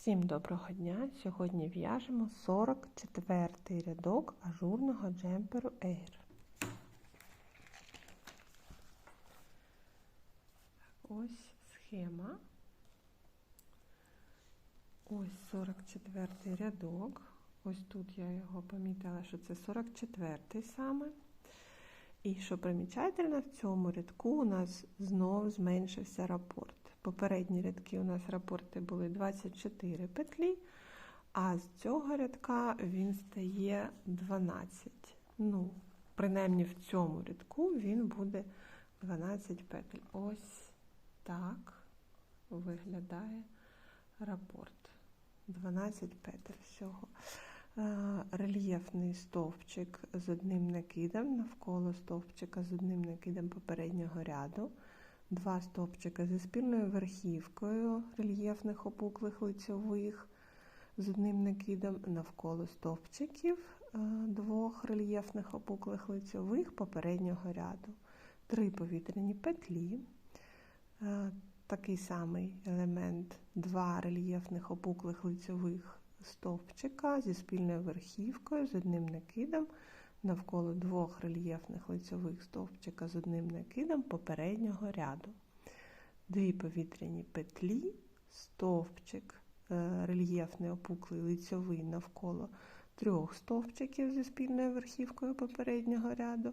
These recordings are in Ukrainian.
Всім доброго дня! Сьогодні в'яжемо 44 рядок ажурного джемперу Air. Ось схема. Ось 44 рядок. Ось тут я його помітила, що це 44 саме. І що примічательно, в цьому рядку у нас знову зменшився рапорт. Попередні рядки у нас рапорти були 24 петлі, а з цього рядка він стає 12. Ну, принаймні в цьому рядку він буде 12 петель. Ось так виглядає рапорт. 12 петель всього. Е, рельєфний стовпчик з одним накидом навколо стовпчика з одним накидом попереднього ряду два стовпчика зі спільною верхівкою рельєфних опуклих лицьових з одним накидом. Навколо стовпчиків е, двох рельєфних опуклих лицьових попереднього ряду, три повітряні петлі, е, такий самий елемент, два рельєфних опуклих лицьових стовпчика зі спільною верхівкою з одним накидом навколо двох рельєфних лицьових стовпчика з одним накидом попереднього ряду. Дві повітряні петлі, стовпчик е, рельєфний опуклий лицьовий навколо трьох стовпчиків зі спільною верхівкою попереднього ряду,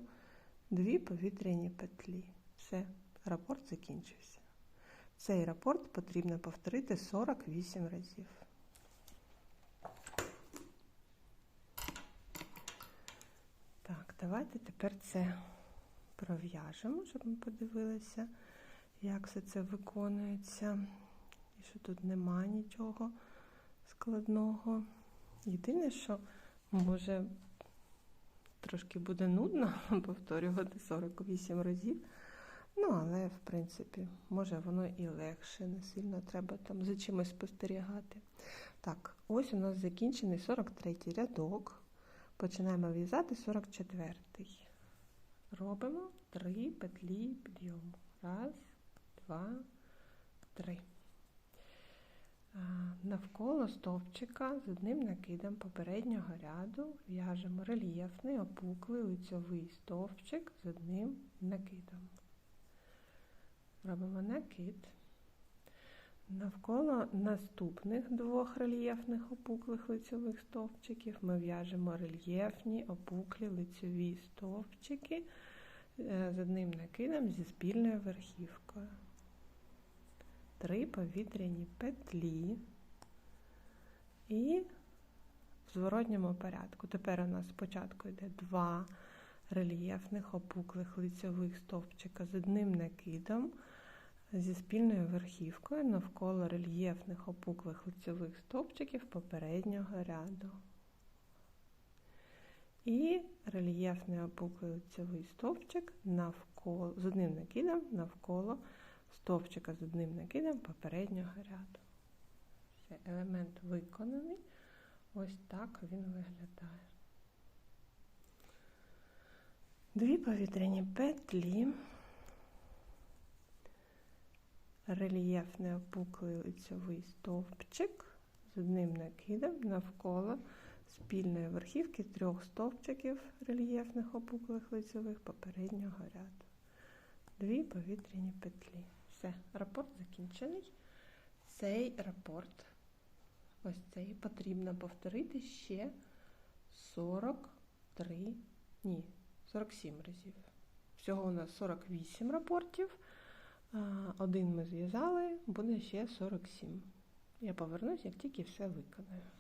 дві повітряні петлі. Все, рапорт закінчився. Цей рапорт потрібно повторити 48 разів. Давайте тепер це пров'яжемо, щоб ми подивилися, як все це виконується. І що тут нема нічого складного. Єдине, що може трошки буде нудно повторювати 48 разів. Ну, але, в принципі, може воно і легше, не сильно треба там за чимось спостерігати. Так, ось у нас закінчений 43 рядок. Починаємо в'язати 44-й. Робимо 3 петлі підйому. Раз, два, три. Навколо стовпчика з одним накидом попереднього ряду в'яжемо рельєфний опуклий лицьовий стовпчик з одним накидом. Робимо накид. Навколо наступних двох рельєфних опуклих лицьових стовпчиків ми в'яжемо рельєфні опуклі лицьові стовпчики е, з одним накидом зі спільною верхівкою. Три повітряні петлі і в зворотньому порядку. Тепер у нас спочатку йде два рельєфних опуклих лицьових стовпчика з одним накидом зі спільною верхівкою навколо рельєфних опуклих лицьових стовпчиків попереднього ряду. І рельєфний опуклий лицьовий стовпчик навколо, з одним накидом навколо стовпчика з одним накидом попереднього ряду. Все, елемент виконаний. Ось так він виглядає. Дві повітряні петлі рельєфний опуклий лицьовий стовпчик з одним накидом навколо спільної верхівки трьох стовпчиків рельєфних опуклих лицьових попереднього ряду. Дві повітряні петлі. Все, рапорт закінчений. Цей рапорт, ось цей потрібно повторити ще 43, ні, 47 разів. Всього у нас 48 рапортів. Один ми зв'язали, буде ще 47. Я повернусь, як тільки все виконаю.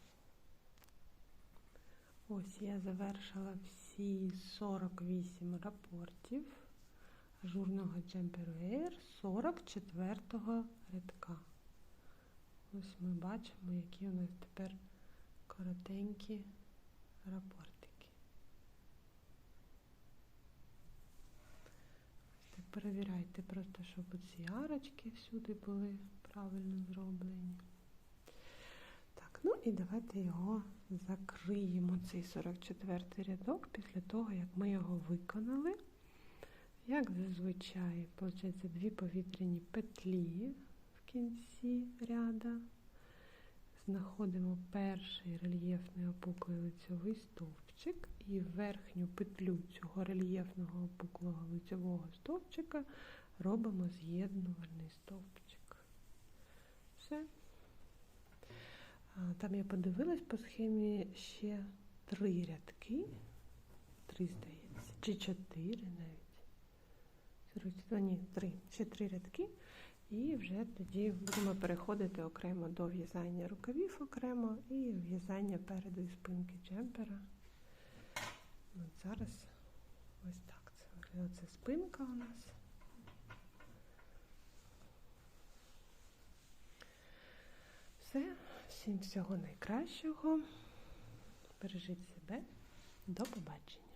Ось я завершила всі 48 рапортів ажурного джемперу Air 44-го рядка. Ось ми бачимо, які у нас тепер коротенькі рапорти. Перевіряйте просто, щоб ці арочки всюди були правильно зроблені. Так, ну і давайте його закриємо, цей 44 рядок, після того, як ми його виконали. Як зазвичай, виходить, дві повітряні петлі в кінці ряда, знаходимо перший рельєфний опуклий лицьовий стовпчик і верхню петлю цього рельєфного опуклого лицьового стовпчика робимо з'єднувальний стовпчик. Все. Там я подивилась по схемі ще три рядки. Три, здається, чи чотири навіть. Ні, три. Ще три рядки. І вже тоді будемо переходити окремо до в'язання рукавів окремо і в'язання переду і спинки джемпера. От зараз ось так це виглядає. Це спинка у нас. Все, всім всього найкращого. Бережіть себе. До побачення.